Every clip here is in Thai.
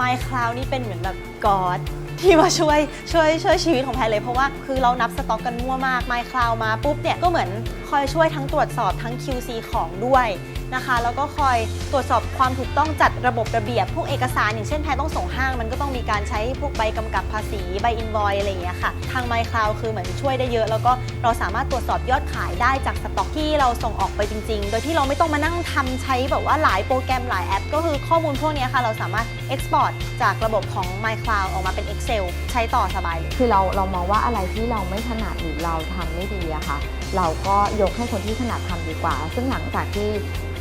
MyCloud นี่เป็นเหมือนแบบกอดที่มาช่วยช่วยช่วยชีวิตของแพรเลยเพราะว่าคือเรานับสต็อกกันมั่วมาก MyCloud มาปุ๊บเนี่ยก็เหมือนคอยช่วยทั้งตรวจสอบทั้ง QC ของด้วย นะคะ แล้วก็คอยตรวจสอบความถูกต้องจัดระบบระเบียบ พวกเอกสารอย่างเช่นแพรต้องส่งห้าง มันก็ต้องมีการใช้พวกใบกำกับภาษีใบอินวอยอะไรอย่างเงี้ยค่ะ ทาง MyCloud คือเหมือนช่วยได้เยอะ แล้วก็เราสามารถตรวจสอบยอดขายได้จากสต็อกที่เราส่งออกไปจริง ๆ โดยที่เราไม่ต้องมานั่งทำใช้แบบว่าหลายโปรแกรมหลายแอป ก็คือข้อมูลพวกนี้ค่ะเราสามารถ Export จากระบบของ MyCloud ออกมาเป็น Excel ใช้ต่อสบายเลย คือเราเรามองว่าอะไรที่เราไม่ถนัดหรือเราทำไม่ดีอะค่ะ เราก็ยกให้คนที่ถนัดทำดีกว่า ซึ่งหลังจากที่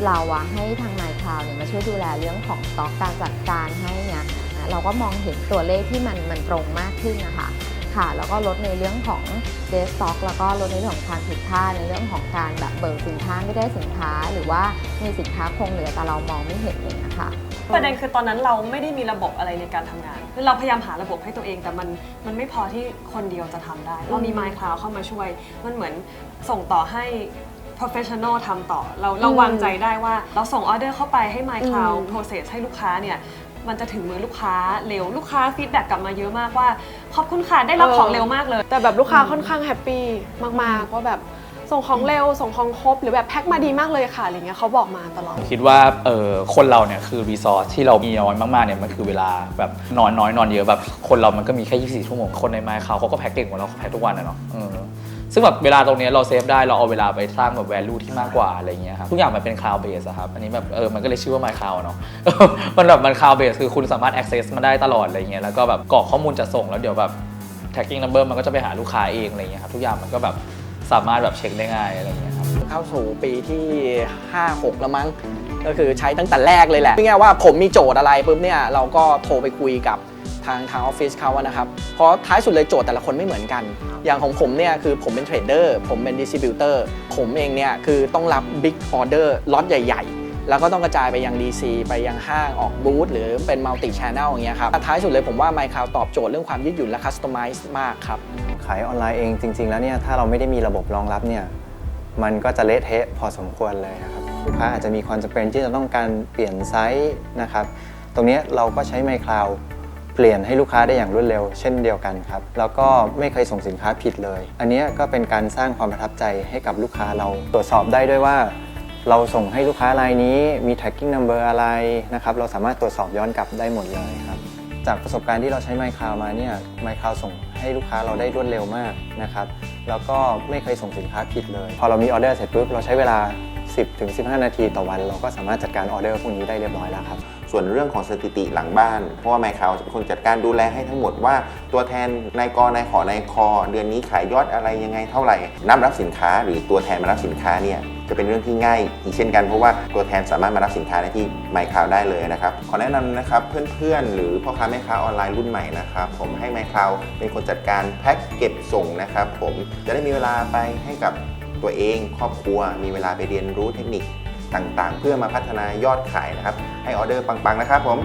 เราอะให้ทางไมค์คลาวเนี่ยมาช่วยดูแลเรื่องของสต็อกการจัดการให้เนี่ยอะเราก็มองเห็นตัวเลขที่มันมันตรงมากขึ้นนะคะค่ะแล้วก็ลดในเรื่องของเดสต็อกแล้วก็ลดในเรื่องของการผิดพลาดในเรื่องของการแบบเบิกสินค้าไม่ได้สินค้า หรือว่ามีสินค้าคงเหลือแต่เรามองไม่เห็นเองนะคะประเด็นคือตอนนั้นเราไม่ได้มีระบบอะไรในการทำงานคือเราพยายามหาระบบให้ตัวเอง แต่มันมันไม่พอที่คนเดียวจะทำได้ เรามี MyCloud เข้ามาช่วย มันเหมือนส่งต่อให้ professional ทำต่อ เราเราวางใจได้ว่า เราส่งออเดอร์เข้าไปให้ MyCloud process ให้ลูกค้าเนี่ยมันจะถึงมือลูกค้าเร็วลูกค้าฟีดแบ็กกลับมาเยอะมากว่า ขอบคุณค่ะได้รับเออของเร็วมากเลย แต่แบบลูกค้าค่อนข้างแฮปปี้มากๆว่าแบบส่งของเร็วส่งของครบ หรือแบบแพ็คมาดีมากเลยค่ะอะไรเงี้ยเขาบอกมาตลอดผมคิดว่าเออคนเราเนี่ยคือรีซอสที่เรามีน้อยมากๆเนี่ยมันคือเวลาแบบนอนน้อยนอนเยอะแบบคนเรามันก็มีแค่ 24 ชั่วโมงคนในไมค์เขาเขาก็แพ็กเก่งกว่าเราเขาแพ็กทุกวันนะเนาะเออ ซึ่งแบบเวลาตรงนี้เราเซฟได้เราเอาเวลาไปสร้างแบบ value ที่มากกว่าอะไรเงี้ยครับทุกอย่างมันเป็น cloud base อะครับอันนี้แบบเออมันก็เลยชื่อว่า my cloud เนาะมันแบบมัน cloud base คือคุณสามารถ access มันได้ตลอดอะไรเงี้ยแล้วก็แบบกรอกข้อมูลจะส่งแล้วเดี๋ยวแบบ tracking number มันก็จะไปหาลูกค้าเองอะไรเงี้ยครับทุกอย่างมันก็แบบสามารถแบบเช็คได้ง่ายอะไรเงี้ยครับเข้าสู่ปีที่ 5 6 แล้วมั้งก็คือใช้ตั้งแต่แรกเลยแหละง่ายๆว่าผมมีโจทย์อะไรปุ๊บเนี่ยเราก็โทรไปคุยกับ ทางทางออฟฟิศเขาอะนะครับ เพราะท้ายสุดเลยโจทย์แต่ละคนไม่เหมือนกัน อย่างของผมเนี่ยคือผมเป็นเทรดเดอร์ผมเป็นดิสติบิวเตอร์ผมเองเนี่ยคือต้องรับบิ๊กออเดอร์ล็อตใหญ่ ๆแล้วก็ต้องกระจายไปยัง DC ไปยังห้างออกบูธหรือเป็นมัลติชแนลอย่างเงี้ยครับท้ายสุดเลยผมว่า MyCloud ตอบโจทย์เรื่องความยืดหยุ่นและคัสตอมไมซ์มากครับ ขายออนไลน์เองจริง ๆ แล้วเนี่ยถ้าเราไม่ได้มีระบบรองรับเนี่ยมันก็จะเละเทะพอสมควรเลยนะครับลูกค้าอาจจะมีความจำเป็นที่จะต้องการเปลี่ยนไซส์นะครับ ตรงเนี้ยเราก็ใช้ MyCloud เปลี่ยนให้ลูกค้าได้อย่างรวดเร็ว เช่นเดียวกันครับ แล้วก็ไม่เคยส่งสินค้าผิดเลย อันนี้ก็เป็นการสร้างความประทับใจให้กับลูกค้าเราตรวจสอบได้ด้วยว่า เราส่งให้ลูกค้ารายนี้มี tracking number อะไรนะครับเราสามารถตรวจสอบย้อนกลับได้หมดเลยครับจากประสบการณ์ที่เราใช้ MyCloud มาเนี่ย MyCloud ส่งให้ลูกค้าเราได้รวดเร็วมากนะครับแล้วก็ไม่เคยส่งสินค้าผิดเลย พอเรามีออเดอร์เสร็จปุ๊บเราใช้เวลา 10ถึง15 นาทีต่อวัน เราก็สามารถจัดการออเดอร์พวกนี้ได้เรียบร้อยแล้วครับ ส่วนเรื่องของสถิติหลังบ้าน เพราะว่าไมค์คาวจะเป็นคนจัดการดูแลให้ทั้งหมดว่า ตัวแทนนายกนายขอนายคอ เดือนนี้ขายยอดอะไรยังไงเท่าไหร่นับรับสินค้า หรือตัวแทนมารับสินค้าเนี่ยจะเป็นเรื่องที่ง่ายอีกเช่นกันเพราะว่าตัวแทนสามารถมารับสินค้าได้ที่ไมค์คาวได้เลยนะครับ ขอแนะนำนะครับเพื่อนๆ หรือพ่อค้าแม่ค้าออนไลน์รุ่นใหม่นะครับผมให้ไมค์คาวเป็นคนจัดการแพ็คเก็บส่งนะครับผมจะได้มีเวลาไปให้กับตัวเองครอบครัวมีเวลาไปเรียนรู้เทคนิค ต่างๆ เพื่อมาพัฒนายอดขายนะครับ ให้ออเดอร์ปังๆนะครับผม